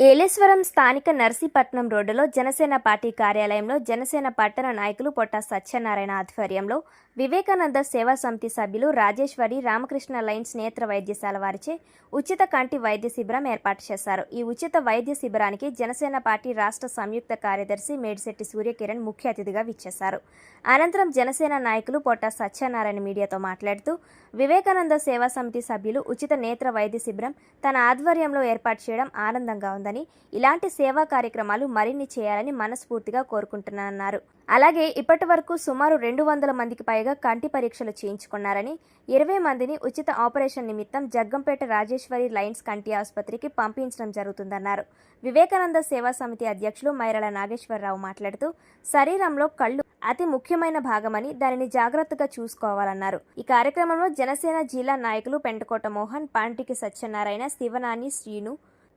ఏలేశ్వరం స్థానిక నర్సీపట్నం రోడ్డులో జనసేన పార్టీ కార్యాలయంలో జనసేన పట్టణ నాయకులు పొట్ట సత్యనారాయణ ఆధ్వర్యంలో వివేకానంద సేవా సమితి సభ్యులు రాజేశ్వరి రామకృష్ణ లైన్స్ నేత్ర వైద్యశాల వారిచే ఉచిత కంటి వైద్య శిబిరం ఏర్పాటు చేశారు. ఈ ఉచిత వైద్య శిబిరానికి జనసేన పార్టీ రాష్ట్ర సంయుక్త కార్యదర్శి మేడిశెట్టి సూర్యకిరణ్ ముఖ్య అతిథిగా విచ్చేశారు. అనంతరం జనసేన నాయకులు పొట్ట సత్యనారాయణ మీడియాతో మాట్లాడుతూ వివేకానంద సేవా సమితి సభ్యులు ఉచిత నేత్ర వైద్య శిబిరం తన ఆధ్వర్యంలో ఏర్పాటు చేయడం ఆనందంగా ఉందని ఇలాంటి సేవా కార్యక్రమాలు మరిన్ని చేయాలని మనస్ఫూర్తిగా కోరుకుంటున్నానన్నారు. అలాగే ఇప్పటి వరకు సుమారు రెండు వందల మందికి పైగా కంటి పరీక్షలు చేయించుకున్నారని ఇరవై మందిని ఉచిత ఆపరేషన్ నిమిత్తం జగ్గంపేట రాజేశ్వరి లైన్స్ కంటి ఆసుపత్రికి పంపించడం జరుగుతుందన్నారు. వివేకానంద సేవా సమితి అధ్యక్షులు మైరళ నాగేశ్వరరావు మాట్లాడుతూ శరీరంలో కళ్ళు అతి ముఖ్యమైన భాగమని దానిని జాగ్రత్తగా చూసుకోవాలన్నారు. ఈ కార్యక్రమంలో జనసేన జిల్లా నాయకులు పెంటకోట మోహన్ పాంటికి సత్యనారాయణ శివనాని శ్రీను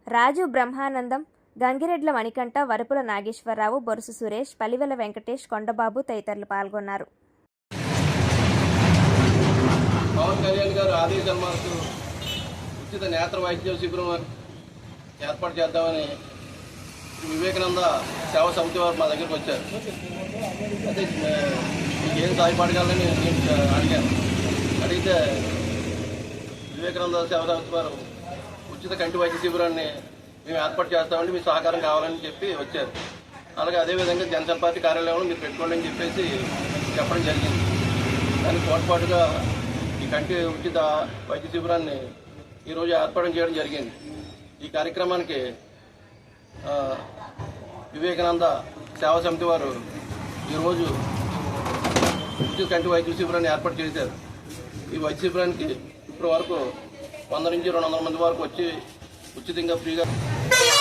రాజు బ్రహ్మానందం గంగిరెడ్ల మణికంఠ వరపుల నాగేశ్వరరావు బొరుసు సురేష్ పలివెల వెంకటేష్ కొండబాబు తదితరులు పాల్గొన్నారు. ఆదేశాల మేరకు ఉచిత నేత్ర వైద్య శిబిరం ఏర్పాటు చేద్దామని వివేకానంద సేవా సమితి వారు మా దగ్గరికి వచ్చారు. అయితే ఏం సాయపడగలని నేను అడిగాను. అడిగితే వివేకానంద సేవా సమితి వారు ఉచిత కంటి వైద్య శిబిరాన్ని మేము ఏర్పాటు చేస్తామండి మీ సహకారం కావాలని చెప్పి వచ్చారు. అలాగే అదేవిధంగా జనసేన పార్టీ కార్యాలయంలో మీరు పెట్టుకోండి అని చెప్పేసి చెప్పడం జరిగింది. దానికి తోడ్పాటుగా ఈ కంటి ఉచిత వైద్య శిబిరాన్ని ఈరోజు ఏర్పాటు చేయడం జరిగింది. ఈ కార్యక్రమానికి వివేకానంద సేవా సమితి వారు ఈరోజు ఉచిత కంటి వైద్య శిబిరాన్ని ఏర్పాటు చేశారు. ఈ వైద్య శిబిరానికి ఇప్పటి వరకు వంద నుంచి రెండు వందల మంది వరకు వచ్చి ఉచితంగా ఫ్రీగా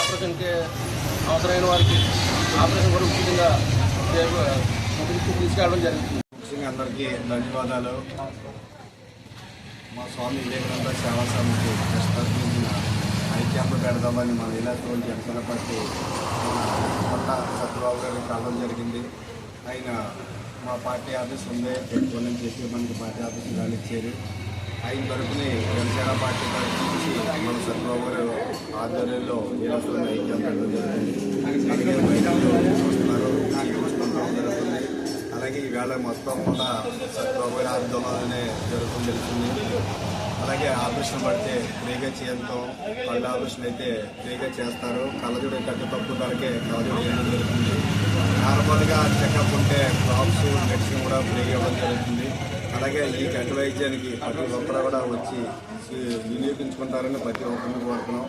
ఆపరేషన్కి అవసరమైన వారికి ఆపరేషన్ కూడా ఉచితంగా తీసుకెళ్ళడం జరుగుతుంది. ముఖ్యంగా అందరికీ ధన్యవాదాలు. మా స్వామి వివేకానంద సేవా సమితి ప్రతిష్ఠించిన ఐ పెడదామని మన ఇలాంటి జనసేన పార్టీ కొత్త సత్యబాబు గారికి కలవడం జరిగింది. ఆయన మా పార్టీ ఆఫీస్ ఉందే పెట్టుకోని చెప్పి మనకి పార్టీ ఆఫీస్ వాళ్ళు ఇచ్చారు. ఆయన తరపుని జనసేన పార్టీ తరపు నుంచి మన సత్యబాబు గారు ఆధ్వర్యంలో ఈరోజు ఐ క్యాంప్ జరిగింది చూస్తున్నారు జరుగుతుంది ఈవేళ మొత్తం కూడా సత్యబాబు గారి జరుగుతుంది తెలుస్తుంది. అలాగే ఆపరేషన్ పడితే ఫ్రీగా చేయడంతో కళ్ళ ఆపరేషన్ అయితే ఫ్రీగా చేస్తారు. కళ్ళజోడు కట్టి తక్కువ ధరకే కళ్ళజోడు చేయడం జరుగుతుంది. నార్మల్గా చెకప్ ఉంటే క్రాప్స్ మెడిసిన్ కూడా ఫ్రీగా ఇవ్వడం జరుగుతుంది. అలాగే ఈ గంట వైద్యానికి ప్రతి ఒక్కరు కూడా వచ్చి వినియోగించుకుంటారని ప్రతి ఒక్కరిని కోరుతున్నాం.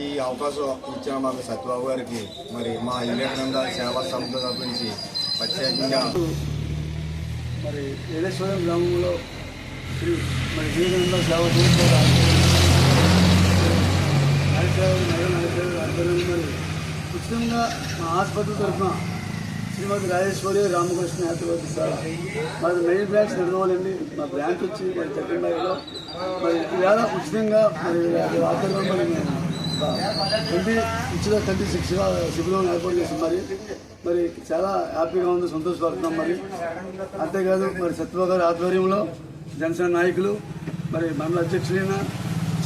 ఈ అవకాశం ఇచ్చిన మాకు సత్యబాబు గారికి మరి మా వివేకానంద సేవా సంస్థ తప్పించి ప్రత్యేకంగా మరి ఏలేశ్వరం గ్రామంలో శ్రీ మరి జీవితంలో సేవ చేస్తారు ఆధ్వర్యంలో మరి ఉచితంగా మా ఆసుపత్రి తరఫున శ్రీమతి రాజేశ్వరి రామకృష్ణ హైదరాబాద్ సార్ మాది మెయిన్ బ్రాంచ్ నడవాలండి మా బ్రాంచ్ వచ్చి మరి సెకండరీలో మరి ఈవేళ ఉచితంగా మరి వారి ఆధ్వర్యంలో మరి ట్వంటీ ఇచ్చిన ట్వంటీ సిక్స్గా శిబిరం ఏర్పాటు చేసి మరి. మరి చాలా హ్యాపీగా ఉంది సంతోషపడుతున్నాం మరి. అంతేకాదు మరి సత్యబాబు గారి ఆధ్వర్యంలో జనసేన నాయకులు మరి మండల అధ్యక్షులైన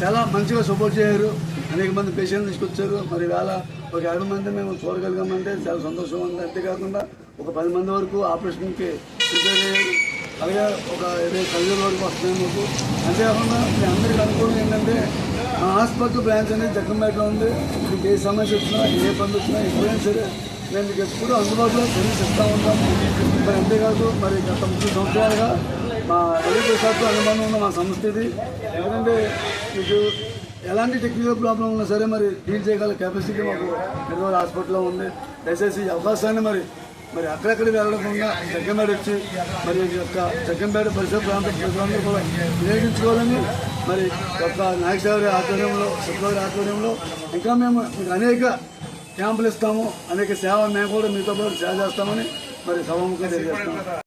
చాలా మంచిగా సపోర్ట్ చేయరు అనేక మంది పేషెంట్ తీసుకొచ్చారు. మరి వేళ ఒక యాభై మంది మేము చూడగలిగామంటే చాలా సంతోషం ఉంది. అంతేకాకుండా ఒక పది మంది వరకు ఆపరేషన్కి ప్రిపేర్ అయ్యారు. అలాగే ఒక ఇరవై పది వరకు వస్తున్నాయి మాకు. అంతేకాకుండా మీ అందరికీ అనుకూలం ఏంటంటే మా హాస్పిటల్ బ్రాంచ్ అనేది జగ్గంపేటలో ఉంది. మీకు ఏ సమస్య వచ్చినా ఏ పని వచ్చినా ఎప్పుడైనా సరే మేము మీకు ఎప్పుడూ అందుబాటులో సర్వీస్ ఇస్తూ ఉంటాము మరి అంతేకాదు మరి గత ముప్పై సంవత్సరాలుగా మా రవి ప్రసాద్తో అనుబంధం ఉన్న మా సంస్థ ఇది. ఎందుకంటే మీకు ఎలాంటి టెక్నికల్ ప్రాబ్లం ఉన్నా సరే మరి డీల్ చేయగల కెపాసిటీ మాకు నిర్మల్ హాస్పిటల్లో ఉంది. దయచేసి అవకాశాన్ని మరి మరి అక్కడక్కడ వెళ్ళకుండా జగ్గంపేట వచ్చి మరి యొక్క జగ్గంపేట పరిసర ప్రాంత ప్రజలందరూ కూడా వినియోగించుకోవాలని మరి ఒక నాగేశ్వరి ఆధ్వర్యంలో శుక్రవారి ఆధ్వర్యంలో ఇంకా మేము మీకు అనేక క్యాంపులు ఇస్తాము అనేక సేవ మేము కూడా మీతో పాటు సేవ చేస్తామని మరి సభముఖం తెలియజేస్తాము